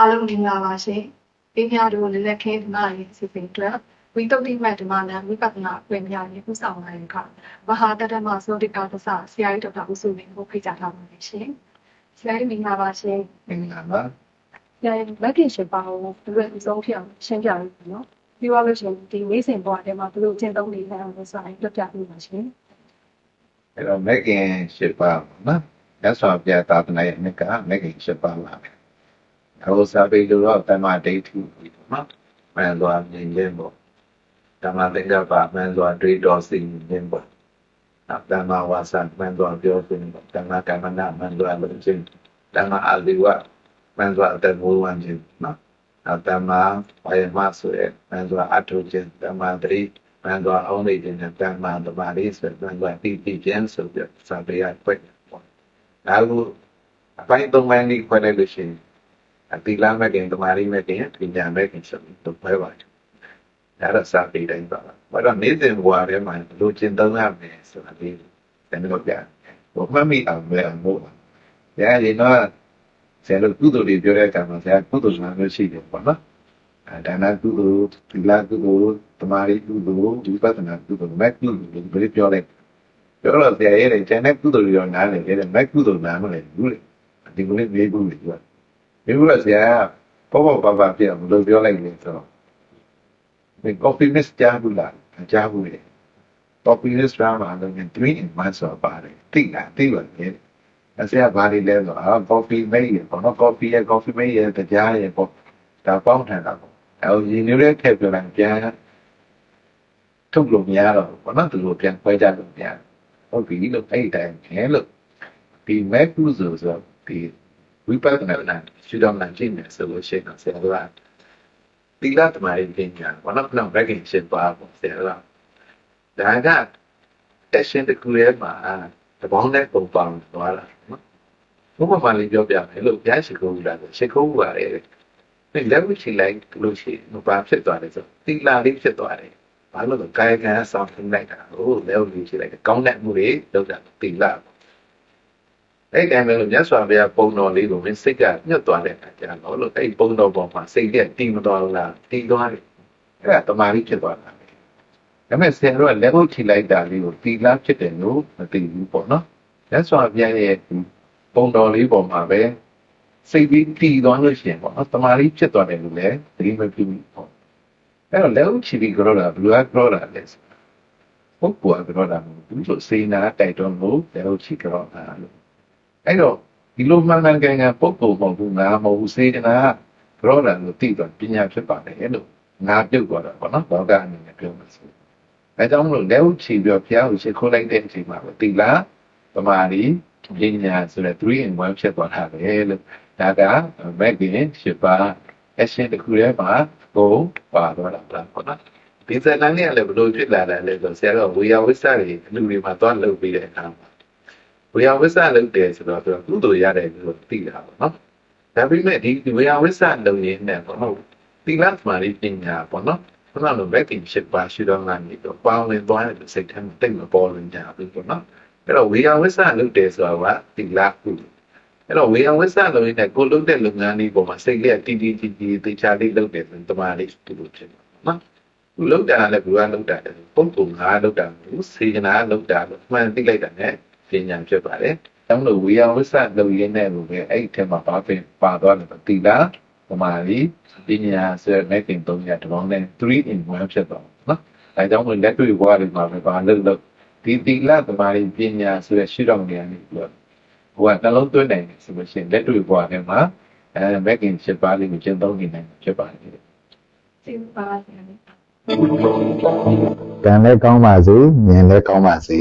အားလုံးမင်္ဂလာပါရှင်။ပြညာတို့လည်းလက်ခဲဓမ္မရေးစီစဉ်အတွက်ဝိတုဒ္ဓိမတ်ဓမ္မနံဝိပဿနာအခွင့်အရေးကိုဥဆောင်နိုင်တဲ့အခါမဟာတတ္တမသောတိကသဆဆရာကြီးဒေါက်တာဦးစုမင်းကိုဖိတ်ကြားထားပါတယ်ရှင်။ဆရာကြီးမင်္ဂလာပါရှင်မင်္ဂလာပါ။ဆရာကြီးမက်ကင်ရှင်ပါအောင်ဒီလိုအဆုံးဖြစ်အောင်ရှင်းပြရပြီနော်။ပြီးသွားလို့ရှိရင်ဒီနေ့စဉ်ဘဝထဲမှာဘယ်လိုအကျင့်သုံးနေလဲလို့ဆိုတာပြပြပေးပါရှင်အဲ့တော့မက်ကင်ရှစ်ပါနော်ရသော်ပြသာသနာရဲ့အနှစ်ကမက်ကင်ရှစ်ပါပါပဲ အခုစာပေလိုတော့တမ္မာဒိဋ္ဌိပြီးတော့နော်မှန်သွားမြင်ခြင်းပေါ့ဓမ္မသင်္ကပ္ပမှန်သွားတွေးတော်စိတ်ခြင်းပေါ့နောက်ဓမ္မဝါစာမှန်သွားပြောခြင်းပေါ့ဓမ္မကမ္မနာမှန်သွားလို့ခြင်းဓမ္မအာလိဝမှန်သွားတဲ့ဘုရားခြင်းနော်နောက်ဓမ္မဝါယမဆိုရဲ့မှန်သွားအထုခြင်းဓမ္မတတိမှန်သွားအောင်နေခြင်းနဲ့ဓမ္မသမာဓိဆိုမှန်သွားတိတိခြင်းဆိုပြီးစာပေရခွက်ပေါ့ဒါကိုအပိုင်းသုံးပိုင်းကြီးခွဲလိုက်လို့ရှိရင် အတိလာမဲ့ခင်သမာဓိမဲ့ခင်ပညာမဲ့ခင်ဆိုပြီးတော့ခွဲပါတယ်ဒါတော့စာပေတိုင်းပါဘာတော့နေ့စဉ်ဘဝထဲမှာလိုချင်သုံးရမယ်ဆိုတာလေးတကယ်တော့ပြဟိုမှတ်မိအောင်လဲအောင်လို့ရရင်တော့ဆရာတို့ကုသိုလ်တွေပြောတဲ့အခါမှာဆရာကုသိုလ်မှမျိုးရှိတယ်ပေါ့နော်အဲဒါနကုသိုလ်သီလကုသိုလ်သမာဓိကုသိုလ်ဒီပဿနာကုသိုလ်မဲ့ကုသိုလ်တွေပြောလိုက်ပြောတော့ဆရာရဲ့ကျန်တဲ့ကုသိုလ်တွေတော့နားလည်တယ်မဲ့ကုသိုလ်နားမလည်ဘူးလေဒီလိုလေးမေးဘူးလေသူက မေးဘူးလားဆရာပေါ့ပေါ့ပါပါပြအောင်လို့ပြောလိုက်နေဆိုတော့ဒီ copy miss ကြားဘူးလားကြားဘူးလေ copy miss ရမှာလည်း3 in 1ဆိုပါတယ်တိလားတိပါလေအစရဘာလေးလဲဆိုတော့ copy မိတ်ရပေါ့နော် copy ရ copy မိတ်ရတရားရပေါ့ဒါပေါင်းထန်တာပေါ့အဲရင်းနေတဲ့ထည့်ပြလိုက်ပြန်ထုတ်လို့မရတော့ဘူးပေါ့နော်သူတို့ပြန်ခွဲကြလို့မရဟုတ်ပြီလို့အဲ့ဒီတိုင်းခဲလို့ဒီ mac ကုဆိုဆိုဒီ ဝိပဿနာနာရှုတော့နာကြည့်နေဆိုလို့ရှိရင်တော့ဆရာကတိလသမารပညာဘာလို့ကတော့ recognition ပါပေါ့ဆရာကဒါက tension တခုရဲ့မှာတပေါင်းနဲ့ပုံပေါင်းသွားတာနော်ဘုမမလေးပြောပြမယ်လို့ဘုရားရှိခိုးလာတယ်ရှိခိုးပါတယ်ဒီလက်ဝှချိလိုက်လို့ရှိရင်ဘာဖြစ်သွားလဲဆိုတိလာလေးဖြစ်သွားတယ်ဘာလို့လဲကာယကံဆောင်းထင်းလိုက်တာဟိုလက်ဝှချိလိုက်ကောင်းတဲ့မှုတွေလောက်တာတိလာ အဲ့တိုင်းပဲလို့မြတ်စွာဘုရားပုံတော်လေးကိုမင်းစိတ်ကညှတ်သွားတဲ့အခါကျတော့လို့အဲ့ပုံတော်ပေါ်မှာစိတ်ကတည်မသွားဘူးလားတည်သွားတယ်အဲ့ဒါတမာရီဖြစ်သွားတာဒါပေမဲ့ဆရာတို့ကလက်ဟုတ်ထိလိုက်တာလေးကိုတီလာဖြစ်တယ်လို့မသိဘူးပေါ့နော်မြတ်စွာဘုရားရဲ့ပုံတော်လေးပေါ်မှာပဲစိတ်ပြီးတည်သွားလို့ရှိရင်ပေါ့နော်တမာရီဖြစ်သွားတယ်လို့လည်းသတိမပြုဘူးပေါ့အဲ့တော့လက်ဟုတ်ချီပြီးကြောတာဘယ်လိုကကြောတာလဲပုဂ္ဂိုလ်ကကြောတာမဟုတ်ဘူးဆိုစေနာတိုက်တွန်းလို့လက်ဟုတ်ချီကြောတာလို့ အဲ့တော့ဒီလိုမှန်မှန်ကန်ကန်ပုဂ္ဂိုလ်မဟုတ်ဘူးငါမဟုတ်ဘူးစေတနာကြောတာလို့သိတော့ပညာဖြစ်ပါတယ်လို့ငါပြုတ်သွားတာပေါ့နော်ဘောကအနေနဲ့ပြောမှာဆိုအဲကြောင့်မလို့လက်ဥချီပြီးဖျားကိုရှ िख ိုးလိုက်တဲ့အချိန်မှာပဲတိလာပမာရီပညာဆိုတဲ့3 in 1ဖြစ်သွားတာပဲလို့ဒါကမက်ကင်ရှစ်ပါအရှင်တစ်ခုထဲမှာကိုပါသွားတာပေါ့နော်ဒီဇလန်လေးကလည်းဘယ်လိုဖြစ်လာတယ်လဲဆိုဆရာကဝေယဝိဆတွေအလူတွေမှာသွားလုပ်ပြီးတဲ့အခါမှာ ဝေယဝိဆလုပ်တယ်ဆိုတော့သူကုသိုလ်ရတယ်လို့သိတာပေါ့နော်ဒါပေမဲ့ဒီဝေယဝိဆလုပ်ရင်းနဲ့ပေါ့နော်သီလသမာဓိပညာပေါ့နော်ခုနကလိုဘက်တင်ဖြစ်ပါရှိတော့ငါနေတော့ပေါင်းလင်သွားတဲ့စိတ်ထဲမှာတိတ်မပေါ်လွင်ကြဘူးပေါ့နော်အဲ့တော့ဝေယဝိဆလုပ်တယ်ဆိုတာကသီလကုအဲ့တော့ဝေယဝိဆလုပ်ရင်းနဲ့ကိုလုပ်တဲ့လုပ်ငန်းလေးပေါ်မှာစိတ်လေးတီတီတီတီတေချာလေးလုပ်တယ်ဆိုတမာလေးတူလို့ဖြစ်မှာနော်သူလုပ်တာလည်းဘုရားလုပ်တာတယ်ပုံပုံငါလုပ်တာဘူးစေကနာလုပ်တာလို့မှန်သိလိုက်တာ ਨੇ ပညာဖြစ်ပါတယ်။ကျောင်းလို့ဝေယဝိဆလုပ်ရင်းနဲ့လို့ပဲအဲ့ဒီထဲမှာပါပင်ပါသွားတယ်တိလားပမာရီပညာဆိုတဲ့မဲ့ခင်၃ရတပေါင်းနဲ့3 in 1ဖြစ်သွားနော်။အဲကြောင့်လို့လက်တွေ့ဘွားတွေမှာပဲပါလို့လို့ဒီတိလားပမာရီပညာဆိုတဲ့ရှုထောင့်တွေကနေပြီးတော့ဟိုကနှလုံးသွင်းနိုင်တယ်ဆိုလို့ရှိရင်လက်တွေ့ဘွားထဲမှာအဲမဲ့ခင်7ပါးလေးကိုကျင့်သုံးနေနိုင်ဖြစ်ပါတယ်။ကျေးဇူးပါဆရာကြီးကံလည်းကောင်းပါစေဉာဏ်လည်းကောင်းပါစေ